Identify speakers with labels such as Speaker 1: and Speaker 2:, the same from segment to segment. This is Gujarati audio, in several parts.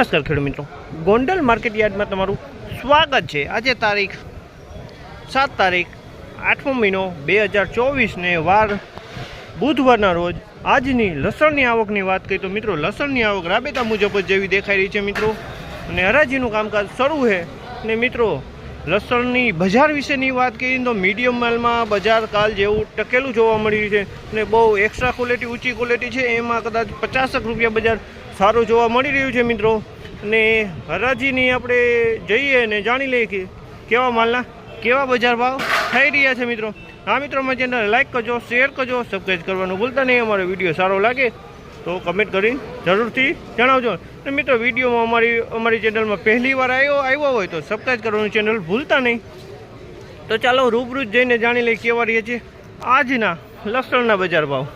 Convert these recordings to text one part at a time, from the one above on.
Speaker 1: નમસ્કાર ખેડૂત મિત્રો. ગોંડલ માર્કેટ યાર્ડમાં તમારું સ્વાગત છે. આજે તારીખ સાત તારીખ, આઠમો મહિનો બે હજાર ચોવીસને વાર બુધવારના રોજ આજની લસણની આવકની વાત કરીએ તો મિત્રો, લસણની આવક રાબેતા મુજબ જ જેવી દેખાઈ રહી છે મિત્રો. અને હરાજીનું કામકાજ શરૂ છે. અને મિત્રો લસણની બજાર વિશેની વાત કરીએ તો મીડિયમ માલમાં બજાર કાલ જેવું ટકેલું જોવા મળી રહ્યું છે. અને બહુ એક્સ્ટ્રા ક્વોલિટી ઊંચી ક્વોલિટી છે. એમાં કદાચ પચાસક રૂપિયા બજાર સારું જોવા મળી રહ્યું છે મિત્રો. અને હરાજીની આપણે જઈએ અને જાણી લઈએ કે કેવા માલના, કેવા બજાર ભાવ થઈ રહ્યા છે મિત્રો. હા મિત્રો, અમારી ચેનલ લાઇક કરજો શેર કરજો સબસ્ક્રાઈબ કરવાનું ભૂલતા નહીં. અમારો વીડિયો સારો લાગે તો કમેન્ટ કરી જરૂરથી જણાવજો. અને મિત્રો, વિડીયોમાં અમારી અમારી ચેનલમાં પહેલી વાર આવ્યો આવ્યો હોય તો સબસ્ક્રાઈબ કરવાનું ચેનલ ભૂલતા નહીં. તો ચાલો રૂબરૂ જઈને જાણી લઈએ કેવા રહીએ છે આજના લસણના બજાર ભાવ.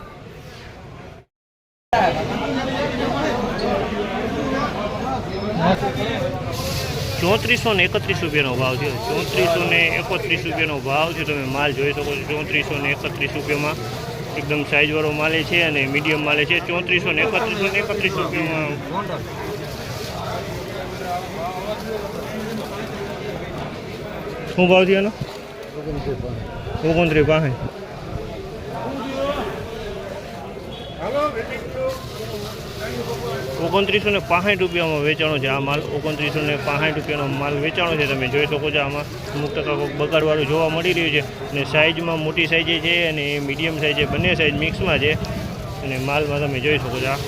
Speaker 1: ચોત્રીસો ને એકત્રીસ રૂપિયાનો ભાવ છે. ચોત્રીસો ને એકત્રીસ રૂપિયાનો ભાવ છે. તમે માલ જોઈ શકો છો ચોત્રીસો ને એકત્રીસ રૂપિયામાં. એકદમ સાઇઝવાળો માલે છે અને મીડિયમ માલે છે. ચોત્રીસો ને એકત્રીસો ને એકત્રીસ રૂપિયામાં. શું ભાવ થયો એનો? ઓગણત્રીસ પાસે ઓગણત્રીસો ને પાસઠ રૂપિયામાં વેચાણો છે આ માલ. ઓગણત્રીસો ને પાસઠ રૂપિયાનો માલ વેચાણો છે. તમે જોઈ શકો છો આમાં અમુક ટકા બગાડવાળું જોવા મળી રહ્યું છે. અને સાઇઝમાં મોટી સાઇઝે છે અને મીડિયમ સાઇઝ બંને સાઇઝ મિક્સમાં છે. અને માલમાં તમે જોઈ શકો છો આ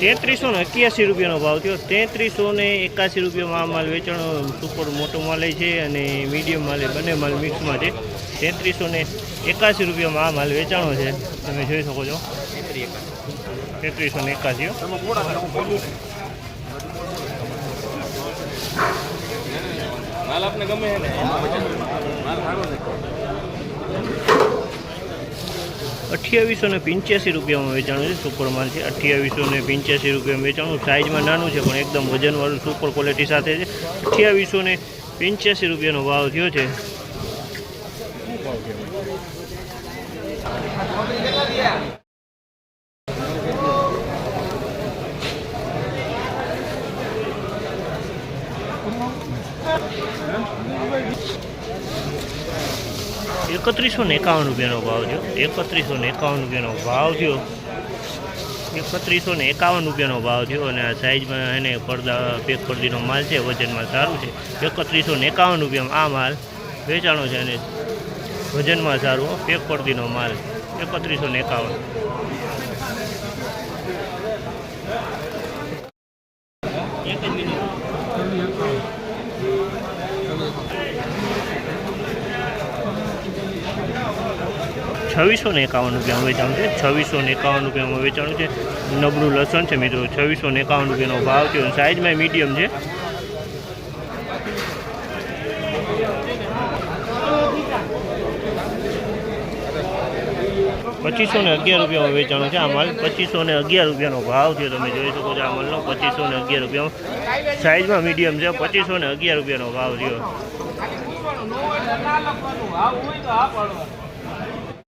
Speaker 1: તેત્રીસો ને એક્યાસી રૂપિયાનો ભાવ થયો. તેત્રીસો ને એકાસી રૂપિયામાં આ માલ વેચાણો સુપર મોટો માલ છે અને મીડિયમ માલ બંને માલ મિક્સમાં છે. તેત્રીસો ને એકાસી રૂપિયામાં આ માલ વેચાણો છે. તમે જોઈ શકો છો. તેત્રીસો ને એકાસી
Speaker 2: માલ આપને ગમે છે ને માલ સારો છે
Speaker 1: અઠ્યાવીસો ને પંચ્યાસી રૂપિયામાં વેચાણું છે, સુપર માલ છે. અઠ્યાવીસો ને પંચ્યાસી રૂપિયામાં વેચાણું. સાઇઝમાં નાનું છે, પણ એકદમ વજનવાળું સુપર ક્વોલિટી સાથે છે. અઠ્યાવીસો ને પંચ્યાસી રૂપિયાનો ભાવ થયો છે. એકત્રીસો ને એકાવન રૂપિયાનો ભાવ થયો. એકત્રીસો ને એકાવન રૂપિયાનો ભાવ થયો. એકત્રીસો ને એકાવન રૂપિયાનો ભાવ થયો અને આ સાઇઝમાં એને પડદા પેક પડદીનો માલ છે, વજનમાં સારું છે. એકત્રીસો ને એકાવન રૂપિયામાં આ માલ વેચાણો છે અને વજનમાં સારું પેક પડદીનો માલ. એકત્રીસો ને એકાવન છવ્વીસો ને એકાવન રૂપિયામાં વેચાણું છે. છવ્વીસો ને એકાવન રૂપિયામાં વેચાણું છે. નબળું લસણ છે મિત્રો. છવ્વીસો ને એકાવન રૂપિયાનો ભાવ છે સાઇઝમાં મીડિયમ છે. પચીસો ને અગિયાર રૂપિયામાં વેચાણું છે આ માલ. પચીસો ને અગિયાર રૂપિયાનો ભાવ છે. તમે જોઈ શકો છો આ માલનો. પચીસો ને અગિયાર રૂપિયામાં. સાઇઝમાં મીડિયમ છે. પચીસો ને અગિયાર રૂપિયાનો ભાવ થયો.